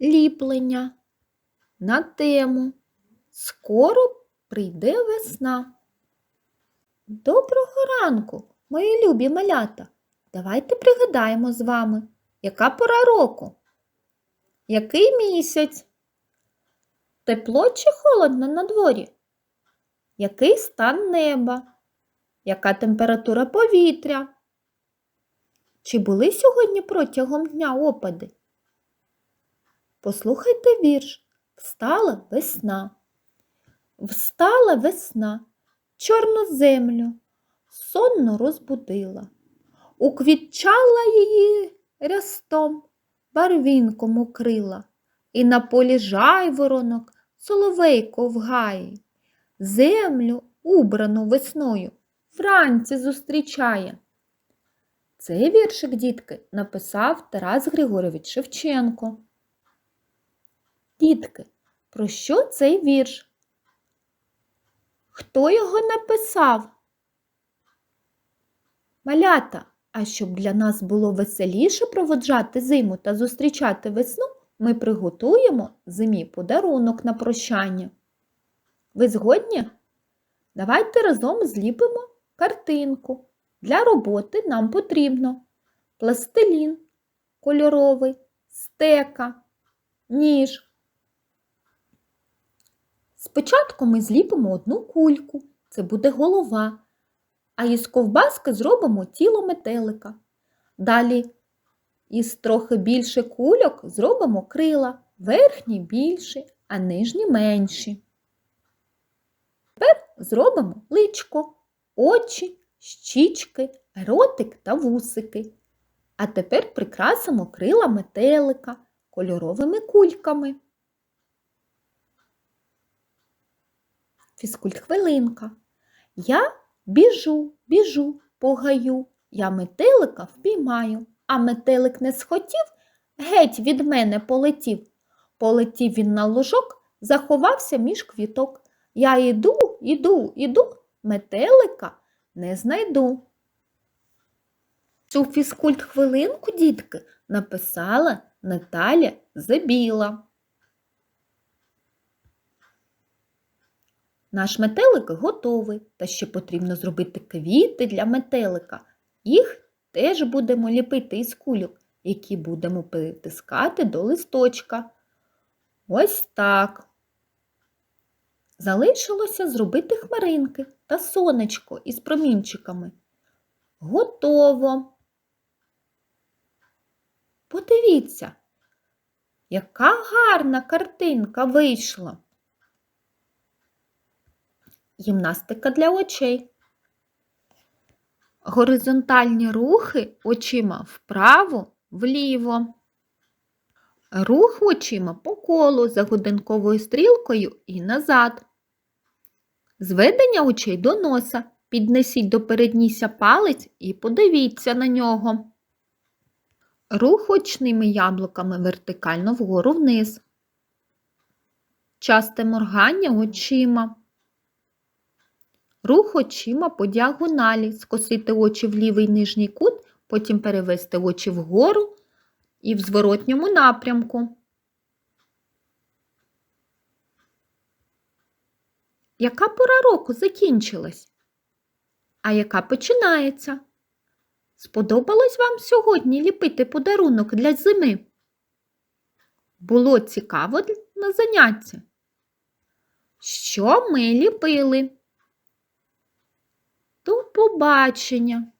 ліплення на тему Скоро прийде весна. Доброго ранку, мої любі малята. Давайте пригадаємо з вами, яка пора року? Який місяць? Тепло чи холодно на дворі? Який стан неба? Яка температура повітря? Чи були сьогодні протягом дня опади? Послухайте вірш. Встала весна. Встала весна, чорну землю, сонно розбудила, уквітчала її рястом, барвінком укрила, і на полі жайворонок соловейко в гаї, землю, убрану весною, вранці зустрічає. Цей віршик, дітки, написав Тарас Григорович Шевченко. Дітки, про що цей вірш? Хто його написав? Малята, а щоб для нас було веселіше проводжати зиму та зустрічати весну, ми приготуємо зимі подарунок на прощання. Ви згодні? Давайте разом зліпимо картинку. Для роботи нам потрібно пластилін кольоровий, стека, ніж. Спочатку ми зліпимо одну кульку, це буде голова, а із ковбаски зробимо тіло метелика. Далі із трохи більше кульок зробимо крила, верхні більші, а нижні менші. Тепер зробимо личко, очі, щічки, ротик та вусики. А тепер прикрасимо крила метелика кольоровими кульками. Фізкульт хвилинка. Я біжу, біжу, погаю, я метелика впіймаю, а метелик не схотів, геть від мене полетів. Полетів він на лужок, заховався між квіток. Я іду, іду, іду, метелика не знайду. Цю фізкульт хвилинку, дітки, написала Наталя Забіла. Наш метелик готовий, та ще потрібно зробити квіти для метелика. Їх теж будемо ліпити із кульок, які будемо притискати до листочка. Ось так. Залишилося зробити хмаринки та сонечко із промінчиками. Готово. Подивіться, яка гарна картинка вийшла. Гімнастика для очей. Горизонтальні рухи очима вправо, вліво. Рух очима по колу за годинковою стрілкою і назад. Зведення очей до носа. Піднесіть до переднісся палець і подивіться на нього. Рух очними яблуками вертикально вгору вниз. Часте моргання очима. Рух очима по діагоналі, скосити очі в лівий нижній кут, потім перевести очі вгору і в зворотньому напрямку. Яка пора року закінчилась? А яка починається? Сподобалось вам сьогодні ліпити подарунок для зими? Було цікаво на заняття? Що ми ліпили? Побачення!